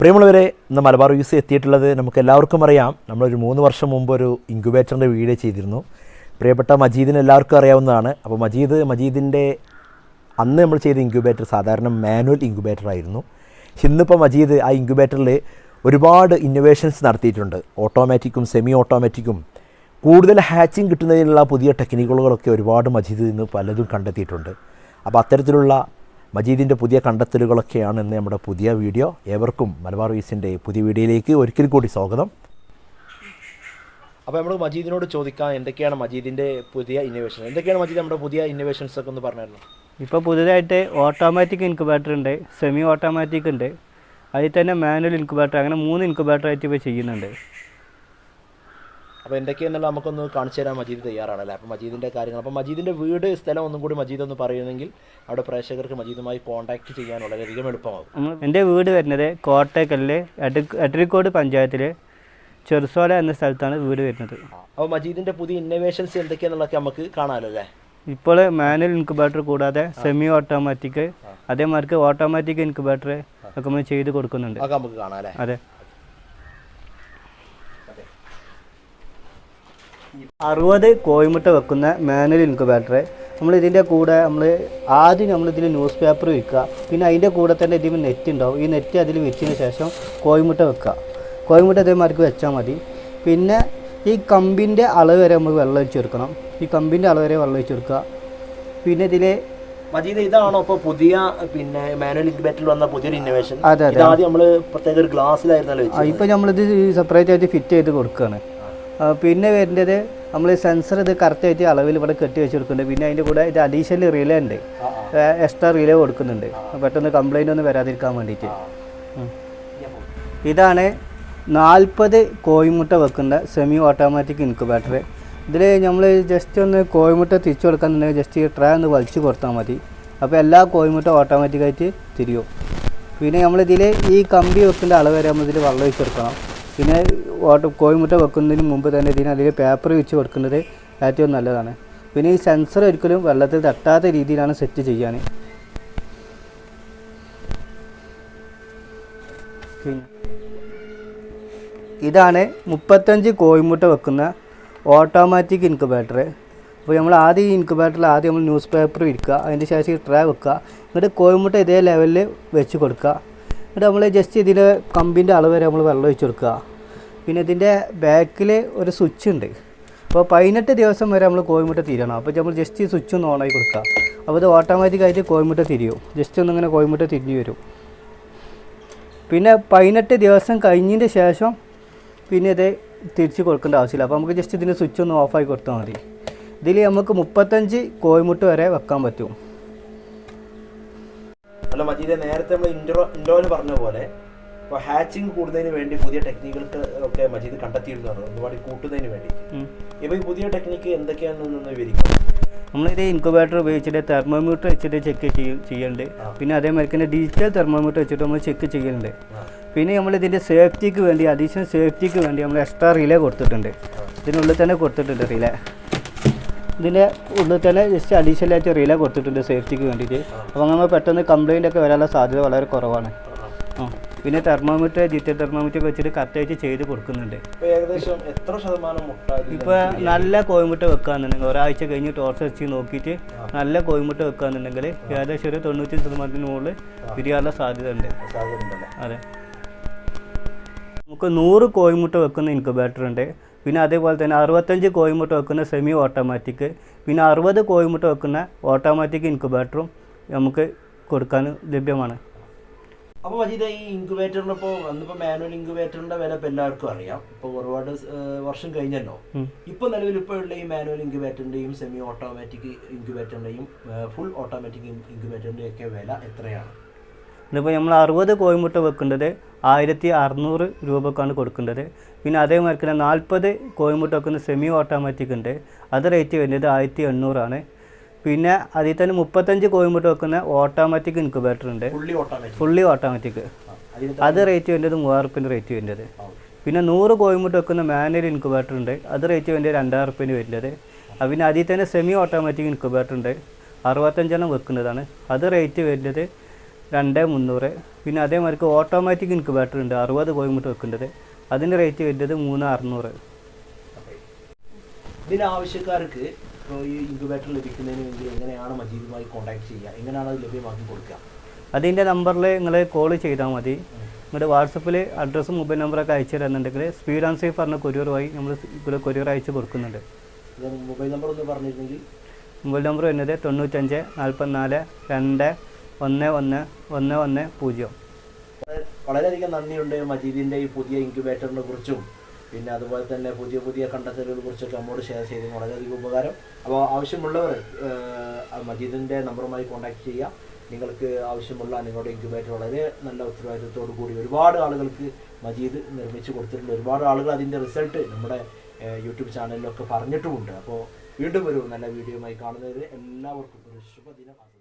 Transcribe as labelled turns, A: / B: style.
A: പ്രിയമുള്ളവരെ ഇന്ന് മലബാർ യൂസ് എത്തിയിട്ടുള്ളത് നമുക്ക് എല്ലാവർക്കും അറിയാം. നമ്മളൊരു മൂന്ന് വർഷം മുമ്പ് ഒരു ഇൻക്യുബേറ്ററിന്റെ വീഡിയോ ചെയ്തിരുന്നു. പ്രിയപ്പെട്ട മജീദിന് എല്ലാവർക്കും അറിയാവുന്നതാണ്. അപ്പോൾ മജീദ് മജീദിന്റെ അന്ന് നമ്മൾ ചെയ്ത ഇൻക്യുബേറ്റർ സാധാരണ മാനുവൽ ഇൻക്യുബേറ്റർ ആയിരുന്നു. ഇന്നിപ്പോൾ മജീദ് ആ ഇൻക്യുബേറ്ററിൽ ഒരുപാട് ഇന്നൊവേഷൻസ് നടത്തിയിട്ടുണ്ട്. ഓട്ടോമാറ്റിക്കും സെമി ഓട്ടോമാറ്റിക്കും കൂടുതൽ ഹാച്ചിങ് കിട്ടുന്നതിനുള്ള പുതിയ ടെക്നിക്കുകളൊക്കെ ഒരുപാട് മജീദ് ഇന്ന് പലതും കണ്ടെത്തിയിട്ടുണ്ട്. അപ്പോൾ അത്തരത്തിലുള്ള മജീദിന്റെ പുതിയ കണ്ടെത്തലുകളൊക്കെയാണ് ഇന്ന് നമ്മുടെ പുതിയ വീഡിയോ. ഏവർക്കും മലബാർ വീസിന്റെ പുതിയ വീഡിയോയിലേക്ക് ഒരിക്കൽ കൂടി സ്വാഗതം. അപ്പോൾ നമ്മൾ മജീദിനോട് ചോദിക്കാം എന്തൊക്കെയാണ് മജീദിന്റെ പുതിയ ഇന്നോവേഷൻ എന്തൊക്കെയാണ് മജീദ് നമ്മുടെ പുതിയ ഇന്നോവേഷൻസ് ഒക്കെ ഒന്ന് പറഞ്ഞായിരുന്നു?
B: ഇപ്പോൾ പുതിയതായിട്ട് ഓട്ടോമാറ്റിക് ഇൻക്യുബേറ്റർ ഉണ്ട് സെമി ഓട്ടോമാറ്റിക് ഉണ്ട്. അതിൽ തന്നെ മാനുവൽ ഇൻക്യുബേറ്റർ അങ്ങനെ മൂന്ന് ഇൻക്യുബേറ്റർ ആയിട്ട് ഇപ്പോൾ ചെയ്യുന്നുണ്ട്.
A: അപ്പോൾ എന്തൊക്കെയാണെന്നുള്ള നമുക്കൊന്ന് കാണിച്ചു തരാൻ മജീദ് തയ്യാറാണല്ലേ? അപ്പോൾ മജീദിന്റെ കാര്യങ്ങൾ. അപ്പോൾ മജീദിന്റെ വീട് സ്ഥലം ഒന്നും കൂടി മജീദ് ഒന്ന് പറയുന്നെങ്കിൽ അവിടെ പ്രേക്ഷകർക്ക് മജീദുമായി കോൺടാക്ട് ചെയ്യാൻ വളരെയധികം എളുപ്പമാകും.
B: എന്റെ വീട് വരുന്നത് കോട്ടയ്ക്കല്ല് എട്ടരിക്കോട് പഞ്ചായത്തിൽ ചെറുസോല എന്ന സ്ഥലത്താണ് വീട് വരുന്നത്.
A: അപ്പോൾ മജീദിന്റെ പുതിയ ഇന്നോവേഷൻസ് എന്തൊക്കെയാണെന്നുള്ളതൊക്കെ നമുക്ക് കാണാമല്ലോ അല്ലേ?
B: ഇപ്പോൾ മാനുവൽ ഇൻക്യുബേറ്റർ കൂടാതെ സെമി ഓട്ടോമാറ്റിക് അതേമാർക്ക് ഓട്ടോമാറ്റിക് ഇൻക്യുബേറ്റർ ഒക്കെ നമ്മൾ ചെയ്ത് കൊടുക്കുന്നുണ്ട്. അതെ. അറുപത് കോയിമുട്ട വെക്കുന്ന മാനുവൽ ഇൻക്യുബേറ്റർ നമ്മൾ ഇതിന്റെ കൂടെ നമ്മൾ ആദ്യം നമ്മൾ ഇതിൽ ന്യൂസ് പേപ്പർ വിൽക്കുക പിന്നെ അതിന്റെ കൂടെ തന്നെ ഇതിൽ നെറ്റ് ഉണ്ടാവും ഈ നെറ്റ് അതിൽ വെച്ചതിന് ശേഷം കോയിമുട്ട വെക്കുക. കോഴിമുട്ട ഇതേമാർക്ക് വെച്ചാൽ മതി. പിന്നെ ഈ കമ്പിന്റെ അളവ് വരെ നമ്മൾ വെള്ളം ഒഴിച്ച് കൊടുക്കണം. ഈ കമ്പിന്റെ അളവ് വരെ വെള്ളം ഒഴിച്ച് കൊടുക്കുക. പിന്നെ ഇതിൽ
A: മജീദ് ഇതാണോ ഇപ്പോൾ പുതിയ പിന്നെ മാനുവൽ ഇൻക്യുബേറ്ററിൽ വന്ന പുതിയൊരു ഇന്നോവേഷൻ
B: അതെ അതെ.
A: ആദ്യം നമ്മൾ പ്രത്യേക ഒരു ഗ്ലാസ്സിലായിരുന്നല്ലോ
B: ഇപ്പോൾ നമ്മളിത് സെപ്പറേറ്റ് ആയിട്ട് ഫിറ്റ് ചെയ്ത് കൊടുക്കുകയാണ് പിന്നെ വരുന്നത് നമ്മൾ സെൻസർ ഇത് കറക്റ്റായിട്ട് അളവിൽ ഇവിടെ കെട്ടി വെച്ച് കൊടുക്കുന്നുണ്ട് പിന്നെ അതിന്റെ കൂടെ ഇത് അഡീഷണൽ റിലേ ഉണ്ട്. എക്സ്ട്രാ റിലേ കൊടുക്കുന്നുണ്ട്. പെട്ടെന്ന് കംപ്ലൈന്റ് ഒന്നും വരാതിരിക്കാൻ വേണ്ടിയിട്ട്. ഇതാണ് നാൽപ്പത് കോയിമുട്ട വെക്കുന്ന സെമി ഓട്ടോമാറ്റിക് ഇൻക്യുബേറ്റർ ഇതിൽ നമ്മൾ ജസ്റ്റ് ഒന്ന് കോയിമുട്ട തിരിച്ചു കൊടുക്കാന്നുണ്ടെങ്കിൽ ജസ്റ്റ് ഈ ട്രേ ഒന്ന് വലിച്ചു കൊടുത്താൽ മതി. അപ്പോൾ എല്ലാ കോയിമുട്ട ഓട്ടോമാറ്റിക്കായിട്ട് തിരിയും. പിന്നെ നമ്മളിതിൽ ഈ കമ്പി വെക്കേണ്ട അളവ് വരെ നമ്മൾ ഇതിൽ വെള്ളം വെച്ചെടുക്കണം കൊടുക്കണം പിന്നെ ഓട്ടോ കോഴിമുട്ട വെക്കുന്നതിന് മുമ്പ് തന്നെ ഇതിന് അതിൽ പേപ്പർ വെച്ച് കൊടുക്കുന്നത് ഏറ്റവും നല്ലതാണ്. പിന്നെ ഈ സെൻസർ ഒരിക്കലും വെള്ളത്തിൽ തട്ടാത്ത രീതിയിലാണ് സെറ്റ് ചെയ്യാൻ ഇതാണ് മുപ്പത്തഞ്ച് കോഴിമുട്ട വെക്കുന്ന ഓട്ടോമാറ്റിക് ഇൻക്യുബേറ്റർ അപ്പോൾ നമ്മൾ ആദ്യം ഈ ഇൻക്യുബേറ്ററിൽ ആദ്യം നമ്മൾ ന്യൂസ് പേപ്പർ ഇരിക്കുക അതിന്റെ ശേഷം ഈ ട്രേ വെക്കുക. എന്നിട്ട് കോഴിമുട്ട ഇതേ ലെവലിൽ വെച്ച് കൊടുക്കുക. എന്നിട്ട് നമ്മൾ ജസ്റ്റ് ഇതിൽ കമ്പിന്റെ അളവ് വരെ നമ്മൾ വെള്ളം ഒഴിച്ച് കൊടുക്കുക. പിന്നെ ഇതിന്റെ ബാക്കിൽ ഒരു സ്വിച്ച് ഉണ്ട്. അപ്പോൾ പതിനെട്ട് ദിവസം വരെ നമ്മൾ കോഴിമുട്ട തിരിയണം. അപ്പോൾ നമ്മൾ ജസ്റ്റ് ഈ സ്വിച്ച് ഒന്ന് ഓണാക്കി കൊടുക്കുക. അപ്പോൾ ഇത് ഓട്ടോമാറ്റിക്കായിട്ട് കോഴിമുട്ട തിരിയും. ജസ്റ്റ് ഒന്നിങ്ങനെ കോഴിമുട്ട തിരിഞ്ഞ് വരും. പിന്നെ പതിനെട്ട് ദിവസം കഴിഞ്ഞതിന്റെ ശേഷം പിന്നെ ഇത് തിരിച്ച് കൊടുക്കേണ്ട ആവശ്യമില്ല. അപ്പോൾ നമുക്ക് ജസ്റ്റ് ഇതിന്റെ സ്വിച്ച് ഒന്ന് ഓഫാക്കി കൊടുത്താൽ മതി. ഇതിൽ നമുക്ക് മുപ്പത്തഞ്ച് കോഴിമുട്ട വരെ വെക്കാൻ പറ്റും.
A: അല്ല മജീദ് നേരത്തെ നമ്മൾ ഇൻട്രോ ഇൻഡോയിൽ പറഞ്ഞ പോലെ ഇപ്പോൾ ഹാച്ചിങ് കൂടുന്നതിന് വേണ്ടി പുതിയ ടെക്നിക്കുകൾക്ക് ഒക്കെ മജീദ് കണ്ടെത്തിയിരുന്നു ഒരുപാട് കൂട്ടുന്നതിന് വേണ്ടി. ഇപ്പോൾ ഈ പുതിയ ടെക്നിക്ക് എന്തൊക്കെയാണെന്നൊന്ന് വിവരിക്കാം.
B: നമ്മളിത് ഇൻക്യുബേറ്റർ ഉപയോഗിച്ചിട്ട് തെർമോമീറ്റർ വെച്ചിട്ട് ചെക്ക് ചെയ്യുന്നുണ്ട് പിന്നെ അതേമാതിരി തന്നെ ഡിജിറ്റൽ തെർമോമീറ്റർ വെച്ചിട്ട് നമ്മൾ ചെക്ക് ചെയ്യുന്നുണ്ട് പിന്നെ നമ്മൾ ഇതിന്റെ സേഫ്റ്റിക്ക് വേണ്ടി അഡീഷണൽ സേഫ്റ്റിക്ക് വേണ്ടി നമ്മൾ എക്സ്ട്രാ റിലേ കൊടുത്തിട്ടുണ്ട്. ഇതിനുള്ളിൽ തന്നെ കൊടുത്തിട്ടുണ്ട് റിലേ ഇതിന്റെ ഉള്ളിൽ തന്നെ ജസ്റ്റ് അഡീഷണൽ ആയിട്ട് റീല കൊടുത്തിട്ടുണ്ട് സേഫ്റ്റിക്ക് വേണ്ടിയിട്ട്. അപ്പോൾ നമ്മൾ പെട്ടെന്ന് കംപ്ലൈന്റ് ഒക്കെ വരാനുള്ള സാധ്യത വളരെ കുറവാണ്. പിന്നെ തെർമോമീറ്റർ ഡിജിറ്റൽ തെർമോമീറ്റർ വെച്ചിട്ട് കറക്റ്റായിട്ട് ചെയ്ത് കൊടുക്കുന്നുണ്ട്.
A: ഏകദേശം എത്ര ശതമാനം ഇതിൽ
B: ഇപ്പോൾ നല്ല കോഴിമുട്ട വെക്കുകയാണെന്നുണ്ടെങ്കിൽ ഒരാഴ്ച കഴിഞ്ഞ് ടോർച്ച് വെച്ച് നോക്കിയിട്ട് നല്ല കോഴിമുട്ട വെക്കുകയാണെന്നുണ്ടെങ്കിൽ ഏകദേശം ഒരു തൊണ്ണൂറ്റി ശതമാനത്തിന് മുകളിൽ പിരിയാനുള്ള സാധ്യത ഉണ്ട് അതെ. നമുക്ക് നൂറ് കോഴിമുട്ട വെക്കുന്ന ഇൻക്യുബേറ്റർ ഉണ്ട്. പിന്നെ അതേപോലെ തന്നെ അറുപത്തഞ്ച് കോഴിമുട്ട വെക്കുന്ന സെമി ഓട്ടോമാറ്റിക് പിന്നെ അറുപത് കോഴിമുട്ട വെക്കുന്ന ഓട്ടോമാറ്റിക് ഇൻക്യുബേറ്ററും നമുക്ക് കൊടുക്കാൻ ലഭ്യമാണ്.
A: അപ്പോൾ മജീദ് ഈ ഇൻക്യുബേറ്ററിന് ഇപ്പോൾ അന്നിപ്പോൾ മാനുവൽ ഇൻക്യുബേറ്ററിന്റെ വില ഇപ്പോൾ എല്ലാവർക്കും അറിയാം. ഇപ്പോൾ ഒരുപാട് വർഷം കഴിഞ്ഞല്ലോ. ഇപ്പോൾ നിലവിൽ ഇപ്പോൾ ഉള്ള ഈ മാനുവൽ ഇൻക്യുബേറ്ററിന്റെയും സെമി ഓട്ടോമാറ്റിക് ഇൻക്യുബേറ്ററിന്റെയും ഫുൾ ഓട്ടോമാറ്റിക് ഇൻക്യുബേറ്ററിന്റെയും ഒക്കെ വില എത്രയാണ്?
B: ഇതിപ്പോൾ നമ്മൾ അറുപത് കോഴിമുട്ട വെക്കേണ്ടത് ആയിരത്തി അറുന്നൂറ് രൂപക്കാണ് കൊടുക്കേണ്ടത്. പിന്നെ അതേമാതിരി തന്നെ നാൽപ്പത് കോഴിമുട്ട വെക്കുന്ന സെമി ഓട്ടോമാറ്റിക് ഉണ്ട്. അത് റേറ്റ് വരുന്നത് ആയിരത്തി എണ്ണൂറാണ് പിന്നെ അതിൽ തന്നെ മുപ്പത്തഞ്ച് കോഴിമുട്ട വെക്കുന്ന ഓട്ടോമാറ്റിക് ഇൻക്യുബേറ്റർ ഉണ്ട്.
A: ഫുള്ളി ഓട്ടോമാറ്റിക്
B: അത് റേറ്റ് വരുന്നത് മൂവായിരം റുപ്യന്റെ റേറ്റ് വരുന്നത്. പിന്നെ നൂറ് കോഴിമുട്ട വെക്കുന്ന മാനുവൽ ഇൻക്യുബേറ്റർ ഉണ്ട്. അത് റേറ്റ് വരുന്നത് രണ്ടായിരം റുപ്യന് വരുന്നത്. പിന്നെ അതിൽ തന്നെ സെമി ഓട്ടോമാറ്റിക് ഇൻക്യുബേറ്റർ ഉണ്ട്. അറുപത്തഞ്ചെണ്ണം വെക്കുന്നതാണ്. അത് റേറ്റ് വരുന്നത് രണ്ട് മുന്നൂറ്. പിന്നെ അതേമാതിരിക്ക് ഓട്ടോമാറ്റിക് ഇൻക്യുബേറ്റർ ഉണ്ട് അറുപത് കോയിമുട്ട് വെക്കേണ്ടത് അതിന്റെ റേറ്റ് വരുന്നത് മൂന്ന് അറുന്നൂറ്.
A: ഇതിന് ആവശ്യക്കാർക്ക് ഈ ഇൻക്യുബേറ്റർ ലഭിക്കുന്നതിന് വേണ്ടി എങ്ങനെയാണ് മജീദുമായി കോൺടാക്ട് ചെയ്യുക? എങ്ങനെയാണ് അത് ലഭ്യമാക്കി കൊടുക്കുക?
B: അതിന്റെ നമ്പറിൽ നിങ്ങൾ കോൾ ചെയ്താൽ മതി. നിങ്ങളുടെ വാട്സപ്പിൽ അഡ്രസ്സും മൊബൈൽ നമ്പറൊക്കെ അയച്ചു തരുന്നുണ്ടെങ്കിൽ സ്പീഡ് ആൻഡ് സേഫ് പറഞ്ഞ വഴി നമ്മൾ ഇവിടെ കൊരിയർ അയച്ച് കൊടുക്കുന്നുണ്ട്.
A: മൊബൈൽ നമ്പർ ഒന്ന് പറഞ്ഞിരുന്നെങ്കിൽ?
B: മൊബൈൽ നമ്പർ വരുന്നത് തൊണ്ണൂറ്റഞ്ച് നാൽപ്പത്തിനാല് രണ്ട് ഒന്ന് ഒന്ന് ഒന്ന് ഒന്ന് പൂജ്യം.
A: വളരെ- വളരെയധികം നന്ദിയുണ്ട് മജീദിന്റെ ഈ പുതിയ ഇൻക്യുബേറ്ററിനെ കുറിച്ചും. പിന്നെ അതുപോലെ തന്നെ പുതിയ പുതിയ കണ്ടെത്തലുകളെ കുറിച്ചൊക്കെ നമ്മോട് ഷെയർ ചെയ്ത് വളരെയധികം ഉപകാരം. അപ്പോൾ ആവശ്യമുള്ളവർ മജീദിന്റെ നമ്പറുമായി കോൺടാക്ട് ചെയ്യാം നിങ്ങൾക്ക് ആവശ്യമുള്ള നിങ്ങളുടെ ഇൻക്യുബേറ്റർ വളരെ നല്ല ഉത്തരവാദിത്വത്തോടു കൂടി ഒരുപാട് ആളുകൾക്ക് മജീദ് നിർമ്മിച്ചു കൊടുത്തിട്ടുണ്ട്. ഒരുപാട് ആളുകൾ അതിന്റെ റിസൾട്ട് നമ്മുടെ യൂട്യൂബ് ചാനലിലൊക്കെ പറഞ്ഞിട്ടുമുണ്ട്. അപ്പോൾ വീണ്ടും ഒരു നല്ല വീഡിയോയുമായി കാണുന്നതിന് എല്ലാവർക്കും ഒരു ശുഭദിനം